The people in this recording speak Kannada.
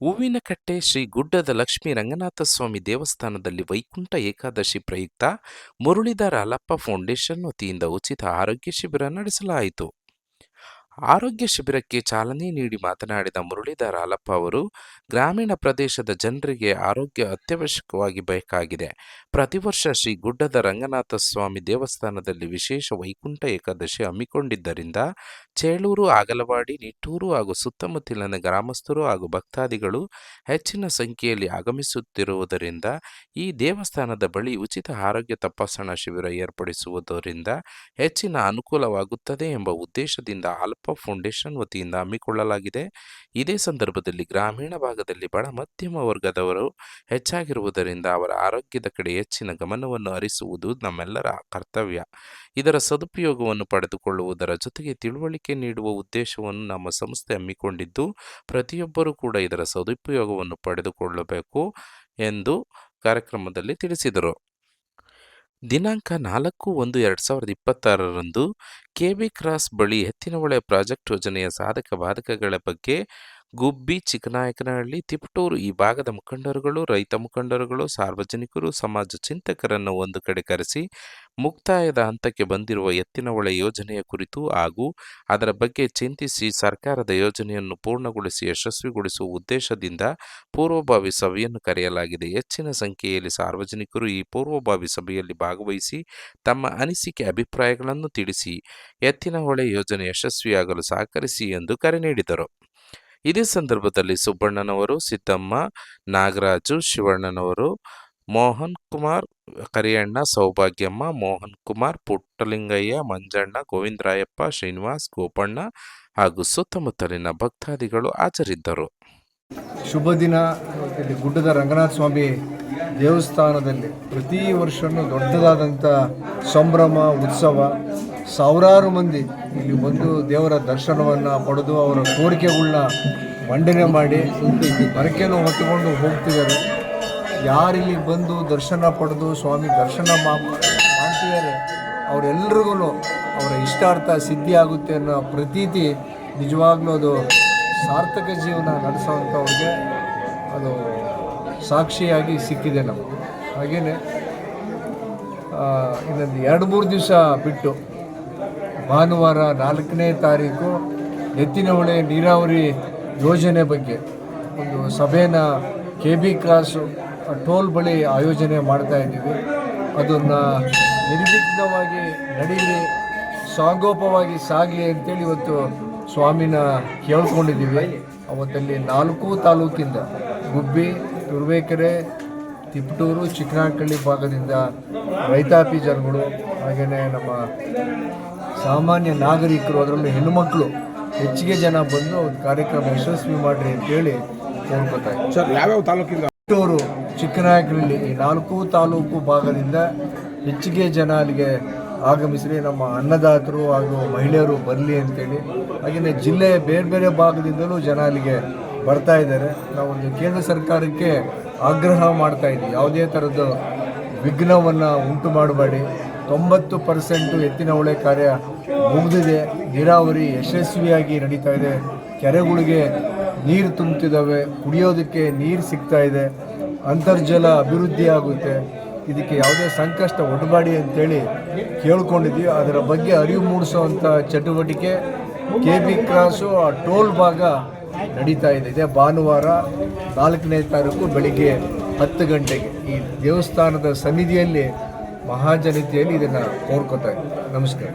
ಹೂವಿನಕಟ್ಟೆ ಶ್ರೀ ಗುಡ್ಡದ ಲಕ್ಷ್ಮೀ ರಂಗನಾಥಸ್ವಾಮಿ ದೇವಸ್ಥಾನದಲ್ಲಿ ವೈಕುಂಠ ಏಕಾದಶಿ ಪ್ರಯುಕ್ತ ಮುರಳೀಧರ ಅಲಪ್ಪ ಫೌಂಡೇಶನ್ ವತಿಯಿಂದ ಉಚಿತ ಆರೋಗ್ಯ ಶಿಬಿರ ನಡೆಸಲಾಯಿತು. ಆರೋಗ್ಯ ಶಿಬಿರಕ್ಕೆ ಚಾಲನೆ ನೀಡಿ ಮಾತನಾಡಿದ ಮುರಳೀಧರ ಹಾಲಪ್ಪ ಅವರು, ಗ್ರಾಮೀಣ ಪ್ರದೇಶದ ಜನರಿಗೆ ಆರೋಗ್ಯ ಅತ್ಯವಶ್ಯಕವಾಗಿ ಬೇಕಾಗಿದೆ. ಪ್ರತಿ ವರ್ಷ ಶ್ರೀ ಗುಡ್ಡದ ರಂಗನಾಥ ಸ್ವಾಮಿ ದೇವಸ್ಥಾನದಲ್ಲಿ ವಿಶೇಷ ವೈಕುಂಠ ಏಕಾದಶಿ ಹಮ್ಮಿಕೊಂಡಿದ್ದರಿಂದ, ಚೇಳೂರು ಆಗಲವಾಡಿ ನಿಟ್ಟೂರು ಹಾಗೂ ಸುತ್ತಮುತ್ತಲಿನ ಗ್ರಾಮಸ್ಥರು ಹಾಗೂ ಭಕ್ತಾದಿಗಳು ಹೆಚ್ಚಿನ ಸಂಖ್ಯೆಯಲ್ಲಿ ಆಗಮಿಸುತ್ತಿರುವುದರಿಂದ, ಈ ದೇವಸ್ಥಾನದ ಬಳಿ ಉಚಿತ ಆರೋಗ್ಯ ತಪಾಸಣಾ ಶಿಬಿರ ಏರ್ಪಡಿಸುವುದರಿಂದ ಹೆಚ್ಚಿನ ಅನುಕೂಲವಾಗುತ್ತದೆ ಎಂಬ ಉದ್ದೇಶದಿಂದ ಫೌಂಡೇಶನ್ ವತಿಯಿಂದ ಹಮ್ಮಿಕೊಳ್ಳಲಾಗಿದೆ. ಇದೇ ಸಂದರ್ಭದಲ್ಲಿ ಗ್ರಾಮೀಣ ಭಾಗದಲ್ಲಿ ಬಡ ಮಧ್ಯಮ ವರ್ಗದವರು ಹೆಚ್ಚಾಗಿರುವುದರಿಂದ ಅವರ ಆರೋಗ್ಯದ ಕಡೆ ಹೆಚ್ಚಿನ ಗಮನವನ್ನು ಹರಿಸುವುದು ನಮ್ಮೆಲ್ಲರ ಕರ್ತವ್ಯ. ಇದರ ಸದುಪಯೋಗವನ್ನು ಪಡೆದುಕೊಳ್ಳುವುದರ ಜೊತೆಗೆ ತಿಳುವಳಿಕೆ ನೀಡುವ ಉದ್ದೇಶವನ್ನು ನಮ್ಮ ಸಂಸ್ಥೆ ಹಮ್ಮಿಕೊಂಡಿದ್ದು, ಪ್ರತಿಯೊಬ್ಬರೂ ಕೂಡ ಇದರ ಸದುಪಯೋಗವನ್ನು ಪಡೆದುಕೊಳ್ಳಬೇಕು ಎಂದು ಕಾರ್ಯಕ್ರಮದಲ್ಲಿ ತಿಳಿಸಿದರು. ದಿನಾಂಕ ನಾಲ್ಕು ಒಂದು ಎರಡು ಸಾವಿರದ ಇಪ್ಪತ್ತಾರರಂದು ಕೆಬಿ ಕ್ರಾಸ್ ಬಳಿ ಎತ್ತಿನಹೊಳೆ ಪ್ರಾಜೆಕ್ಟ್ ಯೋಜನೆಯ ಸಾಧಕ ಬಾಧಕಗಳ ಬಗ್ಗೆ ಗುಬ್ಬಿ ಚಿಕ್ಕನಾಯಕನಹಳ್ಳಿ, ತಿಪಟೂರು ಈ ಭಾಗದ ಮುಖಂಡರುಗಳು, ರೈತ ಮುಖಂಡರುಗಳು, ಸಾರ್ವಜನಿಕರು, ಸಮಾಜ ಚಿಂತಕರನ್ನು ಒಂದು ಕಡೆ ಕರೆಸಿ ಮುಕ್ತಾಯದ ಹಂತಕ್ಕೆ ಬಂದಿರುವ ಎತ್ತಿನಹೊಳೆ ಯೋಜನೆಯ ಕುರಿತು ಹಾಗೂ ಅದರ ಬಗ್ಗೆ ಚಿಂತಿಸಿ ಸರ್ಕಾರದ ಯೋಜನೆಯನ್ನು ಪೂರ್ಣಗೊಳಿಸಿ ಯಶಸ್ವಿಗೊಳಿಸುವ ಉದ್ದೇಶದಿಂದ ಪೂರ್ವಭಾವಿ ಸಭೆಯನ್ನು ಕರೆಯಲಾಗಿದೆ. ಹೆಚ್ಚಿನ ಸಂಖ್ಯೆಯಲ್ಲಿ ಸಾರ್ವಜನಿಕರು ಈ ಪೂರ್ವಭಾವಿ ಸಭೆಯಲ್ಲಿ ಭಾಗವಹಿಸಿ ತಮ್ಮ ಅನಿಸಿಕೆ, ಅಭಿಪ್ರಾಯಗಳನ್ನು ತಿಳಿಸಿ ಎತ್ತಿನಹೊಳೆ ಯೋಜನೆ ಯಶಸ್ವಿಯಾಗಲು ಸಹಕರಿಸಿ ಎಂದು ಕರೆ ನೀಡಿದರು. ಇದೇ ಸಂದರ್ಭದಲ್ಲಿ ಸುಬ್ಬಣ್ಣನವರು, ಸಿದ್ದಮ್ಮ, ನಾಗರಾಜು, ಶಿವಣ್ಣನವರು ಮೋಹನ್ ಕುಮಾರ್ ಕರಿಯಣ್ಣ, ಸೌಭಾಗ್ಯಮ್ಮ ಮೋಹನ್ ಕುಮಾರ್ ಪುಟ್ಟಲಿಂಗಯ್ಯ, ಮಂಜಣ್ಣ, ಗೋವಿಂದರಾಯಪ್ಪ, ಶ್ರೀನಿವಾಸ್, ಗೋಪಣ್ಣ ಹಾಗೂ ಸುತ್ತಮುತ್ತಲಿನ ಭಕ್ತಾದಿಗಳು ಹಾಜರಿದ್ದರು. ಶುಭ ದಿನ. ಗುಡ್ಡದ ರಂಗನಾಥ ಸ್ವಾಮಿ ದೇವಸ್ಥಾನದಲ್ಲಿ ಪ್ರತಿ ವರ್ಷವೂ ದೊಡ್ಡದಾದಂಥ ಸಂಭ್ರಮ, ಉತ್ಸವ ಸಾವಿರಾರು ಮಂದಿ ಇಲ್ಲಿ ಬಂದು ದೇವರ ದರ್ಶನವನ್ನು ಪಡೆದು ಅವರ ಕೋರಿಕೆಗಳನ್ನ ಮಂಡನೆ ಮಾಡಿ ಬರಕೆಯನ್ನು ಹೊತ್ತುಕೊಂಡು ಹೋಗ್ತಿದ್ದಾರೆ. ಇಲ್ಲಿ ಬಂದು ದರ್ಶನ ಪಡೆದು ಸ್ವಾಮಿ ದರ್ಶನ ಮಾಡ್ತಿದ್ದಾರೆ ಅವರೆಲ್ರಿಗೂ ಅವರ ಇಷ್ಟಾರ್ಥ ಸಿದ್ಧಿ ಆಗುತ್ತೆ ಅನ್ನೋ ಪ್ರತೀತಿ ನಿಜವಾಗ್ಲೂ ಅದು ಸಾರ್ಥಕ ಜೀವನ ನಡೆಸೋವಂಥವ್ರಿಗೆ ಅದು ಸಾಕ್ಷಿಯಾಗಿ ಸಿಕ್ಕಿದೆ ನಮಗೆ. ಹಾಗೆಯೇ ಇನ್ನೊಂದು ಎರಡು ಮೂರು ದಿವಸ ಬಿಟ್ಟು ಭಾನುವಾರ ನಾಲ್ಕನೇ ತಾರೀಕು ಎತ್ತಿನಹೊಳೆ ನೀರಾವರಿ ಯೋಜನೆ ಬಗ್ಗೆ ಒಂದು ಸಭೆನ ಕೆ ಬಿ ಕ್ರಾಸು ಟೋಲ್ ಬಳಿ ಆಯೋಜನೆ ಮಾಡ್ತಾ ಇದ್ದೀವಿ. ಅದನ್ನು ನಿರ್ವಿಘ್ನವಾಗಿ ನಡೀಲಿ, ಸಾಗೋಪವಾಗಿ ಸಾಗಿ ಅಂತೇಳಿ ಇವತ್ತು ಸ್ವಾಮಿನ ಕೇಳ್ಕೊಂಡಿದ್ದೀವಿ. ಅವತ್ತಲ್ಲಿ ನಾಲ್ಕು ತಾಲೂಕಿಂದ ಗುಬ್ಬಿ, ತುರುವೇಕೆರೆ, ತಿಪಟೂರು ಚಿಕ್ಕನಾಕಳ್ಳಿ ಭಾಗದಿಂದ ರೈತಾಪಿ ಜನಗಳು ಹಾಗೆಯೇ ನಮ್ಮ ಸಾಮಾನ್ಯ ನಾಗರಿಕರು ಅದರಲ್ಲೂ ಹೆಣ್ಣುಮಕ್ಕಳು ಹೆಚ್ಚಿಗೆ ಜನ ಬಂದು ಒಂದು ಕಾರ್ಯಕ್ರಮ ಯಶಸ್ವಿ ಮಾಡ್ರಿ ಅಂತೇಳಿ ಕೇಳ್ಕೊತಾ ಸರ್ ಯಾವ್ಯಾವ ತಾಲೂಕಿಂದ? ಅವರು ಚಿಕ್ಕನಾಯಕನಹಳ್ಳಿ ಈ ನಾಲ್ಕು ತಾಲೂಕು ಭಾಗದಿಂದ ಹೆಚ್ಚಿಗೆ ಜನ ಅಲ್ಲಿಗೆ ಆಗಮಿಸಲಿ ನಮ್ಮ ಅನ್ನದಾತರು ಹಾಗೂ ಮಹಿಳೆಯರು ಬರಲಿ ಅಂತೇಳಿ. ಹಾಗೆಯೇ ಜಿಲ್ಲೆಯ ಬೇರೆ ಬೇರೆ ಭಾಗದಿಂದಲೂ ಜನ ಅಲ್ಲಿಗೆ ಬರ್ತಾ ಇದ್ದಾರೆ. ನಾವೊಂದು ಕೇಂದ್ರ ಸರ್ಕಾರಕ್ಕೆ ಆಗ್ರಹ ಮಾಡ್ತಾ ಇದ್ದೀವಿ. ಯಾವುದೇ ಥರದ್ದು ವಿಘ್ನವನ್ನು ಉಂಟು ಮಾಡಬೇಡಿ. ತೊಂಬತ್ತು ಪರ್ಸೆಂಟು ಎತ್ತಿನ ಹೊಳೆ ಕಾರ್ಯ ಮುಗಿದಿದೆ. ನೀರಾವರಿ ಯಶಸ್ವಿಯಾಗಿ ನಡೀತಾ ಇದೆ. ಕೆರೆಗಳಿಗೆ ನೀರು ತುಂಬುತ್ತಿದ್ದಾವೆ ಕುಡಿಯೋದಕ್ಕೆ ನೀರು ಸಿಗ್ತಾ ಇದೆ. ಅಂತರ್ಜಲ ಅಭಿವೃದ್ಧಿ ಆಗುತ್ತೆ. ಇದಕ್ಕೆ ಯಾವುದೇ ಸಂಕಷ್ಟ ಒಡಬಾಡಿ ಅಂತೇಳಿ ಕೇಳ್ಕೊಂಡಿದ್ದೀವಿ. ಅದರ ಬಗ್ಗೆ ಅರಿವು ಮೂಡಿಸುವಂಥ ಚಟುವಟಿಕೆ ಕೆ ಬಿ ಕ್ರಾಸು ಆ ಟೋಲ್ ಭಾಗ ನಡೀತಾ ಇದೆ. ಇದೇ ಭಾನುವಾರ ನಾಲ್ಕನೇ ತಾರೀಕು ಬೆಳಿಗ್ಗೆ ಹತ್ತು ಗಂಟೆಗೆ. ಈ ದೇವಸ್ಥಾನದ ಸನ್ನಿಧಿಯಲ್ಲಿ ಮಹಾಜನಿತೆಯಲ್ಲಿ ಇದನ್ನು ಕೋರ್ಕೋತಾ ಇದ್ದೀನಿ ನಮಸ್ಕಾರ.